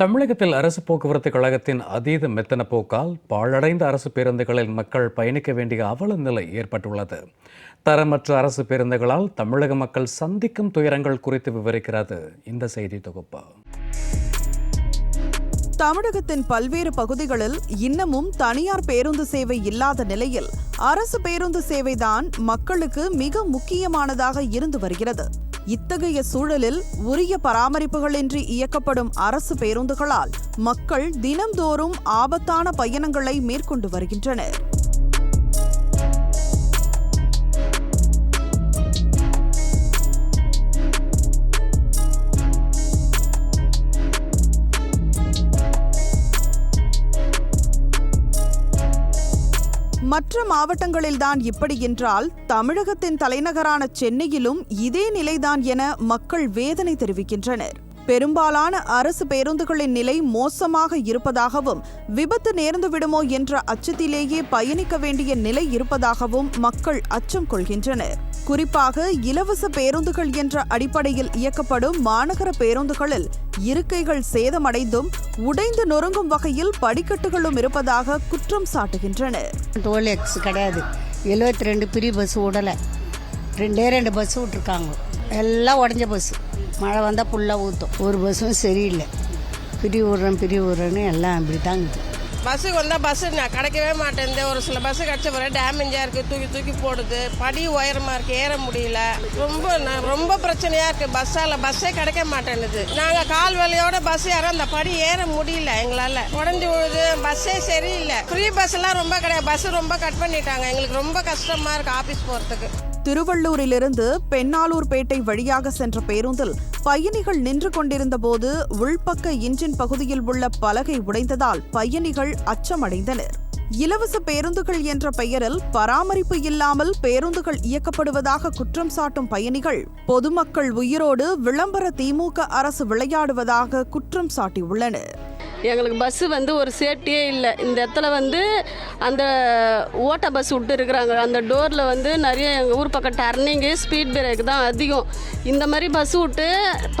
தமிழகத்தில் அரசு போக்குவரத்து கழகத்தின் அதீத மெத்தன போக்கால் பாழடைந்த அரசு பேருந்துகளில் மக்கள் பயணிக்க வேண்டிய அவல நிலை ஏற்பட்டுள்ளது. தரமற்ற அரசு பேருந்துகளால் தமிழக மக்கள் சந்திக்கும் துயரங்கள் குறித்து விவரிக்கிறது இந்த செய்தி தொகுப்பு. தமிழகத்தின் பல்வேறு பகுதிகளில் இன்னமும் தனியார் பேருந்து சேவை இல்லாத நிலையில் அரசு பேருந்து சேவைதான் மக்களுக்கு மிக முக்கியமானதாக இருந்து வருகிறது. இத்தகைய சூழலில் உரிய பராமரிப்புகளின்றி இயக்கப்படும் அரசு பேருந்துகளால் மக்கள் தினம்தோறும் ஆபத்தான பயணங்களை மேற்கொண்டு வருகின்றனர். மற்ற மாவட்டங்களில்தான் இப்படி என்றால் தமிழகத்தின் தலைநகரான சென்னையிலும் இதே நிலைதான் என மக்கள் வேதனை தெரிவிக்கின்றனர். பெரும்பாலான அரசு பேருந்துகளின் நிலை மோசமாக இருப்பதாகவும் விபத்து நேர்ந்து விடுமோ என்ற அச்சத்திலேயே பயணிக்க வேண்டிய நிலை இருப்பதாகவும் மக்கள் அச்சம் கொள்கின்றனர். குறிப்பாக இலவச பேருந்துகள் என்ற அடிப்படையில் இயக்கப்படும் மாநகர பேருந்துகளில் இருக்கைகள் சேதமடைந்தும் உடைந்து நொறுங்கும் வகையில் படிக்கட்டுகளும் இருப்பதாக குற்றம் சாட்டுகின்றனர். எக்ஸ் கிடையாது. எழுபத்தி ரெண்டு பிரி பஸ் விடலை ரெண்டே ரெண்டு பஸ் விட்ருக்காங்க எல்லாம் உடஞ்ச பஸ். மழை வந்தால் ஃபுல்லாக ஊற்றும் ஒரு பஸ்ஸும் சரியில்லை. பிரி விட்றேன் பிரி விட்றேன்னு எல்லாம் அப்படி தாங்குது பஸ்ஸுக்கு வந்தால் பஸ்ஸு நான் கிடைக்கவே மாட்டேன். ஒரு சில பஸ்ஸு கிடச்ச பிறகு டேமேஜாக இருக்குது தூக்கி தூக்கி போடுது. படி உயரமாக இருக்குது ஏற முடியல. ரொம்ப நான் ரொம்ப பிரச்சனையாக இருக்குது பஸ்ஸால் பஸ்ஸே கிடைக்க மாட்டேங்குது. நாங்கள் கால் வலியோட பஸ் ஏற அந்த படி ஏற முடியல எங்களால். உடஞ்சி விழுது. பஸ்ஸே சரியில்லை. ஃப்ரீ பஸ்ஸெல்லாம் ரொம்ப கிடையாது. பஸ்ஸு ரொம்ப கட் பண்ணிட்டாங்க. எங்களுக்கு ரொம்ப கஷ்டமாக இருக்குது ஆஃபீஸ் போகிறதுக்கு திருவள்ளூரிலிருந்து பெண்ணாலூர்பேட்டை வழியாக சென்ற பேருந்தில் பயணிகள் நின்று கொண்டிருந்த போது உள்பக்க இன்ஜின் பகுதியில் உள்ள பலகை உடைந்ததால் பயணிகள் அச்சமடைந்தனர். இலவச பேருந்துகள் என்ற பெயரில் பராமரிப்பு இல்லாமல் பேருந்துகள் இயக்கப்படுவதாக குற்றம் சாட்டும் பயணிகள் பொதுமக்கள் உயிரோடு விளம்பர திமுக அரசு விளையாடுவதாக குற்றம் சாட்டியுள்ளனர். எங்களுக்கு பஸ்ஸு வந்து ஒரு சேஃப்டியே இல்லை. இந்த இடத்துல வந்து அந்த ஓட்ட பஸ் விட்டு இருக்கிறாங்க அந்த டோரில் வந்து நிறைய எங்கள் ஊர் பக்கம் டர்னிங்கு ஸ்பீட் பிரேக் தான் அதிகம். இந்த மாதிரி பஸ் விட்டு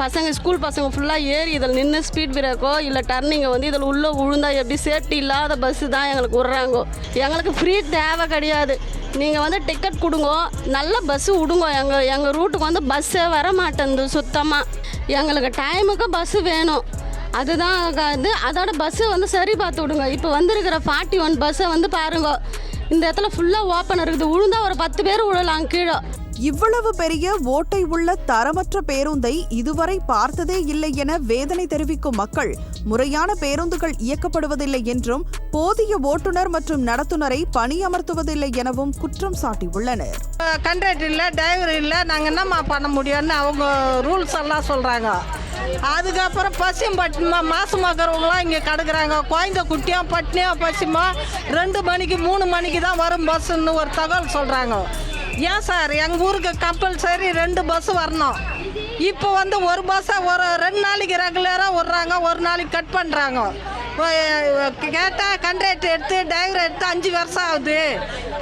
பசங்க ஸ்கூல் பசங்க ஃபுல்லாக ஏறி இதில் நின்று ஸ்பீட் பிரேக்கோ இல்லை டர்னிங்கை வந்து இதில் உள்ளே விழுந்தா எப்படி சேஃப்டி இல்லாத பஸ்ஸு தான் எங்களுக்கு விட்றாங்க. எங்களுக்கு ஃப்ரீ தேவை கிடையாது. நீங்கள் வந்து டிக்கெட் கொடுங்க. நல்ல பஸ்ஸு விடுங்க. எங்கள் எங்கள் ரூட்டுக்கு வந்து பஸ்ஸே வர மாட்டேங்குது சுத்தமாக எங்களுக்கு டைமுக்கு பஸ்ஸு வேணும். அதுதான் இது அதோட பஸ்ஸு வந்து சரி பார்த்து விடுங்க. இப்போ வந்திருக்கிற ஃபார்ட்டி ஒன் பஸ்ஸை வந்து பாருங்க. இந்த இடத்துல ஃபுல்லாக ஓப்பன் இருக்குது. உழுந்தா ஒரு பத்து பேர் விழலாம் கீழே. இவ்வளவு பெரிய ஓட்டை உள்ள தரமற்ற பேருந்தை இதுவரை பார்த்ததே இல்லை என வேதனை தெரிவிக்கும் மக்கள் முறையான பேருந்துகள் இயக்கப்படுவதில்லை என்றும் போதிய ஓட்டுநர் மற்றும் நடத்துனரை பணியமர்த்துவதில்லை எனவும் குற்றம் சாட்டியுள்ளனர். கண்டக்டர் இல்லை டிரைவர் இல்லை நாங்கள் என்னம்மா பண்ண முடியும்னு அவங்க ரூல்ஸ் எல்லாம் சொல்கிறாங்க அதுக்கப்புறம் பசியும் பட்டினிமா மாசமாக்கிறவங்களாம் இங்கே கிடக்குறாங்க. குழந்த குட்டியா பட்டினியாக பசிமா ரெண்டு மணிக்கு மூணு மணிக்கு தான் வரும் பஸ்ஸுன்னு ஒரு தகவல் சொல்கிறாங்க ஏன் சார்? எங்கள் ஊருக்கு கம்பல்சரி ரெண்டு பஸ் வரணும். இப்போ வந்து ஒரு பஸ்ஸை ஒரு ரெண்டு நாளைக்கு ரெகுலராக விட்றாங்க ஒரு நாளைக்கு கட் பண்ணுறாங்க கேட்டால் கண்ட்ராக்டர் எடுத்து டிரைவர் எடுத்து அஞ்சு வருஷம் ஆகுது.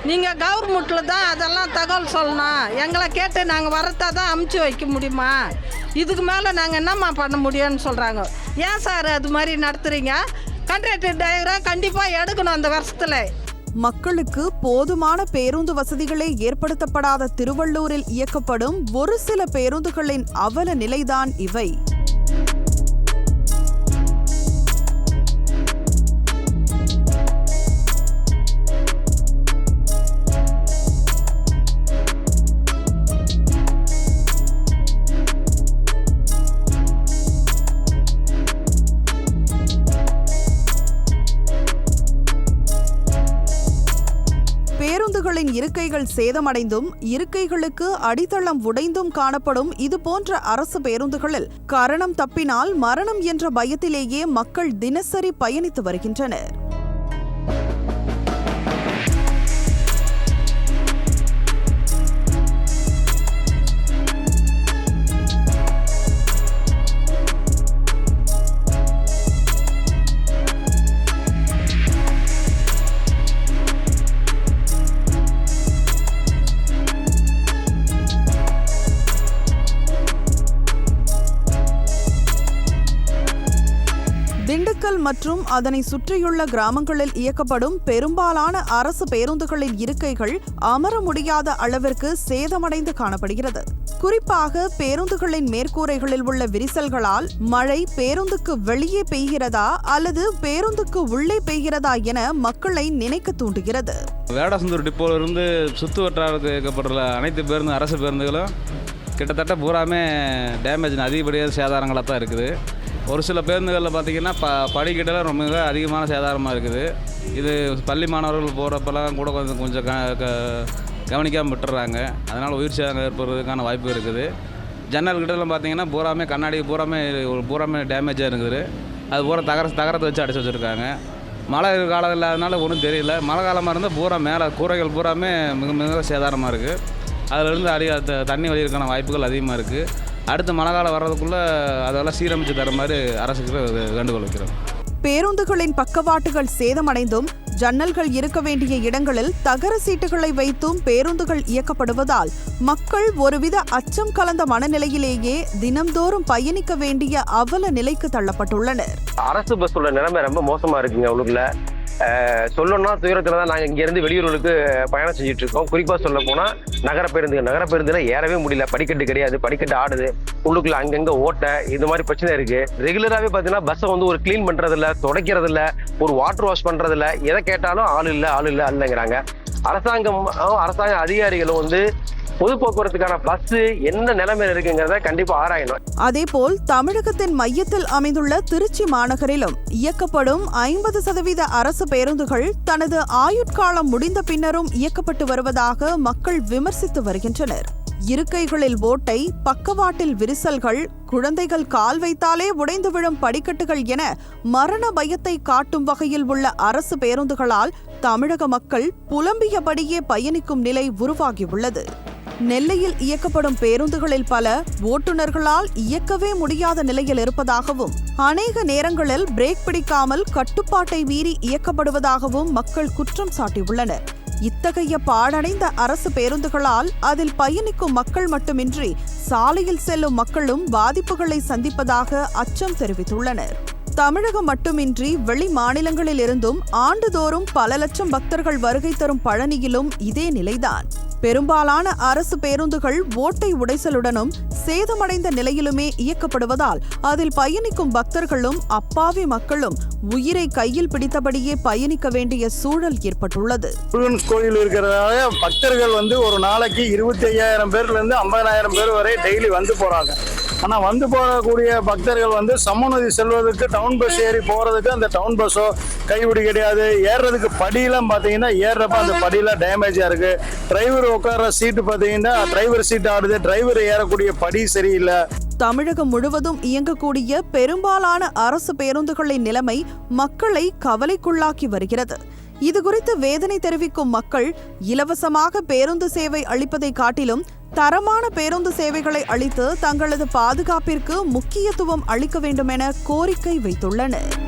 நீங்கள் கவர்மெண்ட்டில் தான் அதெல்லாம் தகவல் சொல்லணும். எங்களை கேட்டு நாங்கள் வரத்தை தான் அமுச்சு வைக்க முடியுமா? இதுக்கு மேலே நாங்கள் என்னம்மா பண்ண முடியும்னு சொல்கிறாங்க ஏன் சார் அது மாதிரி நடத்துகிறீங்க கண்ட்ராக்டர் டிரைவரை கண்டிப்பாக எடுக்கணும் அந்த வருஷத்தில். மக்களுக்கு போதுமான பேருந்து வசதிகளே ஏற்படுத்தப்படாத திருவள்ளூரில் இயக்கப்படும் ஒரு சில பேருந்துகளின் அவல நிலைதான் இவை. பேருந்துகளின் இருக்கைகள் சேதமடைந்தும் இருக்கைகளுக்கு அடித்தளம் உடைந்தும் காணப்படும் இதுபோன்ற அரசு பேருந்துகளில் கரணம் தப்பினால் மரணம் என்ற பயத்திலேயே மக்கள் தினசரி பயணித்து வருகின்றனர். நாமக்கல் மற்றும் அதனை சுற்றியுள்ள கிராமங்களில் இயக்கப்படும் பெரும்பாலான அரசு பேருந்துகளின் இருக்கைகள் அமர முடியாத அளவிற்கு சேதமடைந்து காணப்படுகிறது. குறிப்பாக பேருந்துகளின் மேற்கூரைகளில் உள்ள விரிசல்களால் மழை பேருந்துக்கு வெளியே பெய்கிறதா அல்லது பேருந்துக்கு உள்ளே பெய்கிறதா என மக்களை நினைக்க தூண்டுகிறது. வேடசந்தூர் டிப்போவிலிருந்து சுத்து வட்டாரத்துக்கு இயக்கப்பட்டுள்ள அனைத்து பேருந்து அரசு பேருந்துகளும் கிட்டத்தட்ட பூராமே டேமேஜ் அதிகப்படியாக சேதாரங்களாக தான் இருக்குது. ஒரு சில பேருந்துகளில் பார்த்தீங்கன்னா ப படிக்கட்டெல்லாம் ரொம்ப மிக அதிகமான சேதாரமாக இருக்குது. இது பள்ளி மாணவர்கள் போகிறப்பெல்லாம் கூட கொஞ்சம் கொஞ்சம் க க கவனிக்காமல் விட்டுறாங்க. அதனால் உயிர் சேதம் ஏற்படுறதுக்கான வாய்ப்பு இருக்குது. ஜன்னல் கிட்டலாம் பார்த்தீங்கன்னா பூராமே கண்ணாடி பூராமே ஒரு பூராமே டேமேஜாக இருக்குது. அது பூரா தகர தகரத்தை வச்சு அடைச்சி வச்சுருக்காங்க. மழை காலம் இல்லாதனால ஒன்றும் தெரியல. மழை காலமாக இருந்தால் பூரா மேலே கூரைகள் பூராமே மிக மிக சேதாரமாக இருக்குது அதிலிருந்து அதிக த- தண்ணி வழியிருக்கான வாய்ப்புகள் அதிகமாக இருக்குது அடுத்த மழை காலம் வர்றதுக்குள்ளே அதெல்லாம் சீரமைச்சு தர மாதிரி அரசுக்கு வேண்டுகோள் வைக்கிறோம். பேருந்துகளின் பக்கவாட்டுகள் சேதமடைந்தும் ஜன்னல்கள் இருக்க வேண்டிய இடங்களில் தகர சீட்டுகளை வைத்தும் பேருந்துகள் இயக்கப்படுவதால் மக்கள் ஒருவித அச்சம் கலந்த மனநிலையிலேயே தினம்தோறும் பயணிக்க வேண்டிய அவல நிலைக்கு தள்ளப்பட்டுள்ளனர். அரசு பஸ்ஸோட நிலைமை ரொம்ப மோசமா இருக்குங்க அஹ் சொல்லணும்னா துயரத்தில் தான் நாங்கள் இங்கேருந்து வெளியூர்களுக்கு பயணம் செஞ்சுட்டு இருக்கோம். குறிப்பாக சொல்ல போனால் நகர பேருந்து நகர பேருந்துல ஏறவே முடியல. படிக்கட்டு கிடையாது. படிக்கட்டு ஆடுது. உள்ளுக்குள்ள அங்கங்கே ஓட்டை இது மாதிரி பிரச்சனை இருக்கு. ரெகுலராகவே பார்த்தீங்கன்னா பஸ்ஸை வந்து ஒரு க்ளீன் பண்ணுறதில்ல துடைக்கிறதில்ல ஒரு வாட்டர் வாஷ் பண்ணுறதில்ல எதை கேட்டாலும் ஆள் இல்லை ஆள் இல்லை அல்லங்கிறாங்க அரசாங்கம் அரசாங்க அதிகாரிகளும் வந்து பொது போக்குவரத்துக்கான பஸ் என்ன நிலைமையில இருக்குங்கிறத கண்டிப்பா ஆராயணும். அதேபோல் தமிழகத்தின் மையத்தில் அமைந்துள்ள திருச்சி மாநகரிலும் இயக்கப்படும் ஐம்பது சதவீத அரசு பேருந்துகள் தனது ஆயுட்காலம் முடிந்த பின்னரும் இயக்கப்பட்டு வருவதாக மக்கள் விமர்சித்து வருகின்றனர். இருக்கைகளில் ஓட்டை பக்கவாட்டில் விரிசல்கள் குழந்தைகள் கால் வைத்தாலே உடைந்து விழும் படிக்கட்டுகள் என மரண பயத்தை காட்டும் வகையில் உள்ள அரசு பேருந்துகளால் தமிழக மக்கள் புலம்பியபடியே பயணிக்கும் நிலை உருவாகியுள்ளது. நெல்லையில் இயக்கப்படும் பேருந்துகளில் பல ஓட்டுநர்களால் இயக்கவே முடியாத நிலையில் இருப்பதாகவும் அநேக நேரங்களில் பிரேக் பிடிக்காமல் கட்டுப்பாட்டை மீறி இயக்கப்படுவதாகவும் மக்கள் குற்றம் சாட்டியுள்ளனர். இத்தகைய பாழடைந்த அரசு பேருந்துகளால் அதில் பயணிக்கும் மக்கள் மட்டுமின்றி சாலையில் செல்லும் மக்களும் பாதிப்புகளை சந்திப்பதாக அச்சம் தெரிவித்துள்ளனர். தமிழகம் மட்டுமின்றி வெளி மாநிலங்களில் இருந்தும் ஆண்டுதோறும் பல லட்சம் பக்தர்கள் வருகை தரும் பழனியிலும் இதே நிலைதான். பெரும்பாலான அரசு பேருந்துகள் ஓட்டை உடைசலுடனும் சேதமடைந்த நிலையிலுமே இயக்கப்படுவதால் அதில் பயணிக்கும் பக்தர்களும் அப்பாவி மக்களும் உயிரை கையில் பிடித்தபடியே பயணிக்க வேண்டிய சூழல் ஏற்பட்டுள்ளது. முருகன் கோயில் இருக்கிறதால பக்தர்கள் வந்து ஒரு நாளைக்கு இருபத்தி ஐயாயிரம் பேர்ல இருந்து ஐம்பதாயிரம் பேர் வரை டெய்லி வந்து போறாங்க. ஆனா வந்து போகக்கூடிய பக்தர்கள் வந்து சமநதி செல்வதற்கு டவுன் பஸ் ஏறி போறதுக்கு அந்த டவுன் பஸ்ஸோ கைவிடி கிடையாது. ஏறுறதுக்கு படியெல்லாம் பார்த்தீங்கன்னா ஏறுறப்ப அந்த படியெல்லாம் டேமேஜா இருக்கு. டிரைவர் உட்கார சீட்டு பார்த்தீங்கன்னா டிரைவர் சீட் ஆடுது. டிரைவர் ஏறக்கூடிய படி சரியில்லை. தமிழகம் முழுவதும் இயங்கக்கூடிய பெரும்பாலான அரசு பேருந்துகளின் நிலைமை மக்களை கவலைக்குள்ளாக்கி வருகிறது. இதுகுறித்து வேதனை தெரிவிக்கும் மக்கள் இலவசமாக பேருந்து சேவை அளிப்பதை காட்டிலும் தரமான பேருந்து சேவைகளை அளித்து தங்களது பாதுகாப்பிற்கு முக்கியத்துவம் அளிக்க வேண்டும் என கோரிக்கை வைத்துள்ளனர்.